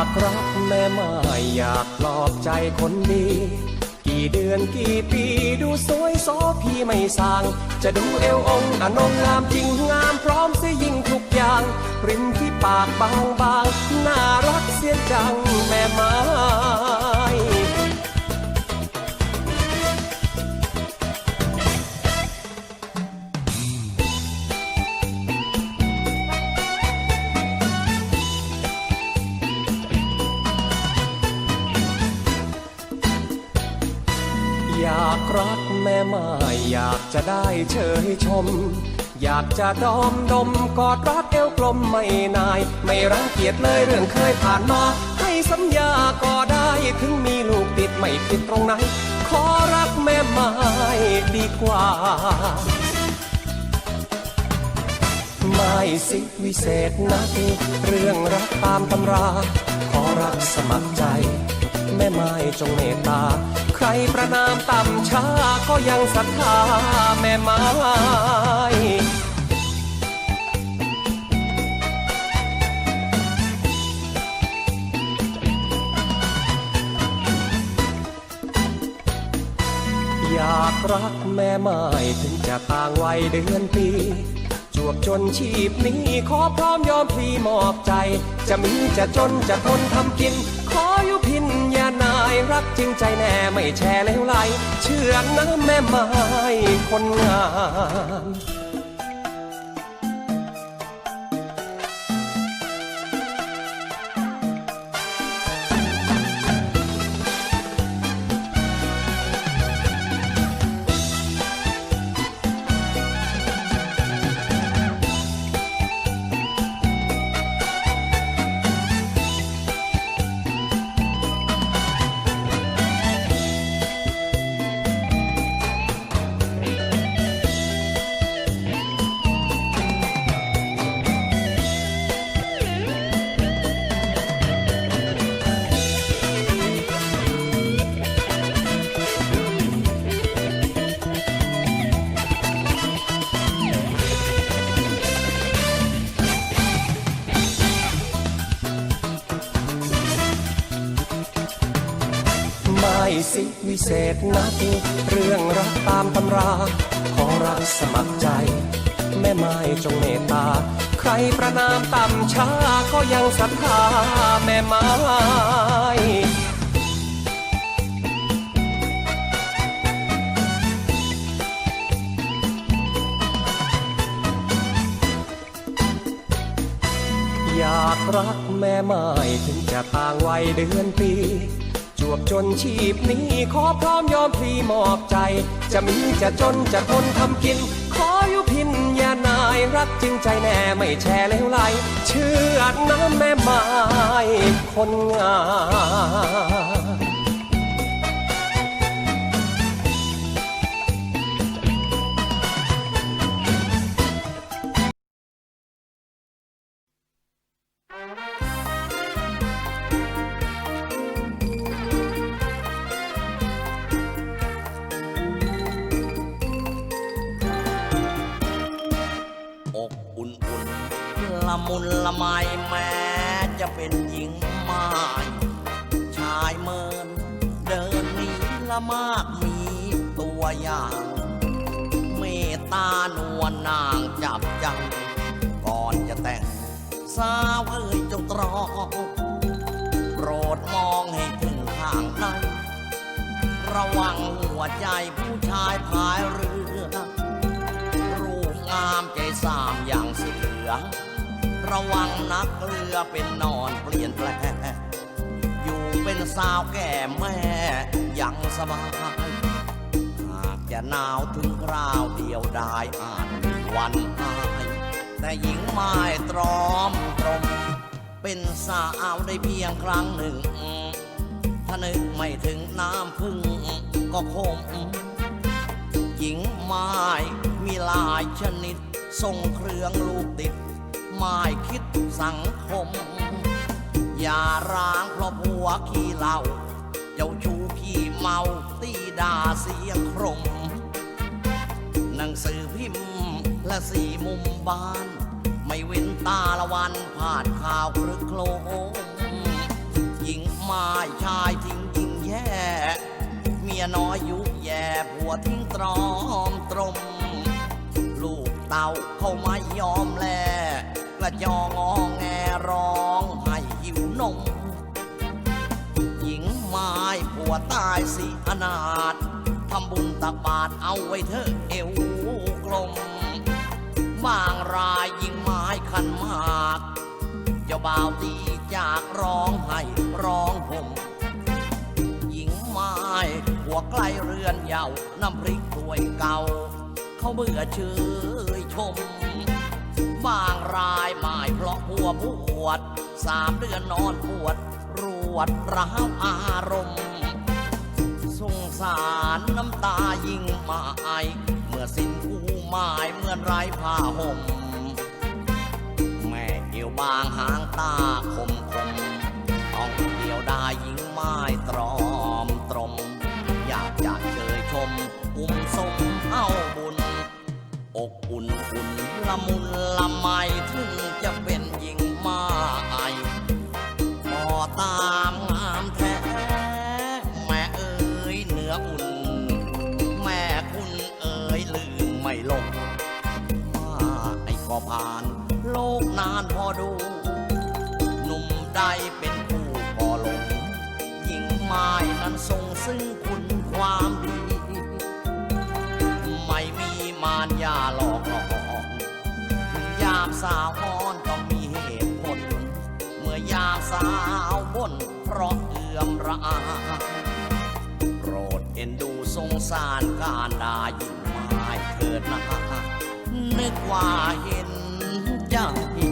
ากรักแม่ไม่อยากปลอบใจคนดีกี่เดือนกี่ปีดูสวยโสพี่ไม่สาง จะดูเอวองค์อนงงามจริงงามพร้อมเสียยิ่งทุกอย่างริมที่ปากบางบางๆน่ารักเสียจังแม่ไม้ อยากรักแม่ไม่อยากจะได้เชยชม อยากจะดอมดมกอดรัดเอวกลมไม่นาย ไม่รังเกียจเลยเรื่องเคยผ่านมา ให้สัญญาก็ได้ถึงมีลูกติดไม่ผิดตรงไหน ขอรักแม่ไม้ดีกว่าไม่สิวิเศษนักเรื่องรักตามตำรา ขอรักสมัครใจ แม่ไม้จงเมตตา ใครประนามต่ำช้าก็ยังศรัทธาแม่ไม้อยากรักแม่ไม้ถึงจะต่างวัยเดือนปี จวบจนชีพนี้ขอพร้อมยอมพลีมอบใจ จะมีจะจนจะทนทำกิน ขออยู่พินอย่านา รักจริงใจแน่ไม่แช่เลวไหลเชื่อนะแม่ไม้คนงาม สิวิเศษนักเรื่องรักตามตำรา ขอรักสมัครใจ แม่ไม้จงเมตตา ใครประนามต่ำช้าก็ยังศรัทธาแม่ไม้อยากรักแม่ไม้ถึงจะต่างวัยเดือนปี จวบจนชีพนี้ ขอพร้อมยอมพลีมอบใจ จะมีจะจนจะทนทำกิน ขออยู่พินอย่านายรักจริงใจแน่ไม่แช่เลวไหลเชื่อน้ำแม่ไม้คนงาม ละมุนละไมแม้จะเป็นหญิงไม้ชายเมิน เดินหนี้ละมากมีตัวอย่าง เมตตานวลนางจับจัง ก่อนจะแต่ง สาวเอ้ยจงตรองโปรดมองให้ถึงข้างในระวังหัวใจผู้ชายพาย วังนักเรือเป็นนอนเปลี่ยนแปลงอยู่เป็นสาวแก่แม่ยังสบายหากจะหนาวถึงคราวเดียวได้อาจมีวันหายแต่หญิงไม้ตรอมตรมเป็นสาวได้เพียงครั้งหนึ่ง ถ้านึกไม่ถึงน้ำพึ่งก็คงหญิงไม้มีหลายชนิดทรงเครื่องลูกติด ไม้คิดสังคม อย่าร้างเพราะผัวขี้เหล้าเจ้าชู้ขี้เมาตีด่าเสียงครมหนังสือพิมพ์และสี่มุมบ้าน ไม่เว้นตาละวันผ่านข่าวครึกโครมญิงม้ชายทิ้งหญิงแย่ เมียน้อยยุแย่ผัวทิ้งตรอมตรม ลูกเต่าเขาไม่ยอมแล จองงอแงร้องให้หิวนม หญิงไม้ผัวตายสิอนาถทำบุญตักบาตรเอาไว้เถอเอวกลม บางรายยิงไม้ขันมาก เจ้าบ่าวตีจากร้องให้ร้องห่มหญิงไม้หัวใกล้เรือนเยาวน้ำพริกถ้วยเก่า เขาเบื่อเชยชม บางรายหมายเพราะผัวปวด สามเดือนนอนปวด รวดร้าวอารมณ์สงสารน้ำตายิ่งมาไอ เมื่อสิ้นคู่หมายเมื่อไรผ้าห่ม แม่เอวบางหางตาคมคมต้องเดียวดายหญิงไม้ตรอมตรม อยากจะเชยชม อุ้มสมเอาบุญ อกอุ่น ละมุนละไมถึงจะเป็นหญิงไม้พอตามงามแท้ แม่เอ๋ยเนื้ออุ่น แม่คุณเอ๋ยลืมไม่ลงมาไอ้ก็ผ่าน โลกนานพอดู หนุ่มใดเป็นผู้พอลง หญิงไม้นั้นทรงซึ่งคุณ สาวอ้อนต้องมีเหตุผล เมื่อยาสาวบ่นเพราะเอื่อมระอาโปรดเอ็นดูสงสารการดาอยู่ไม้เกิดนะนึกว่าเห็นจังเห็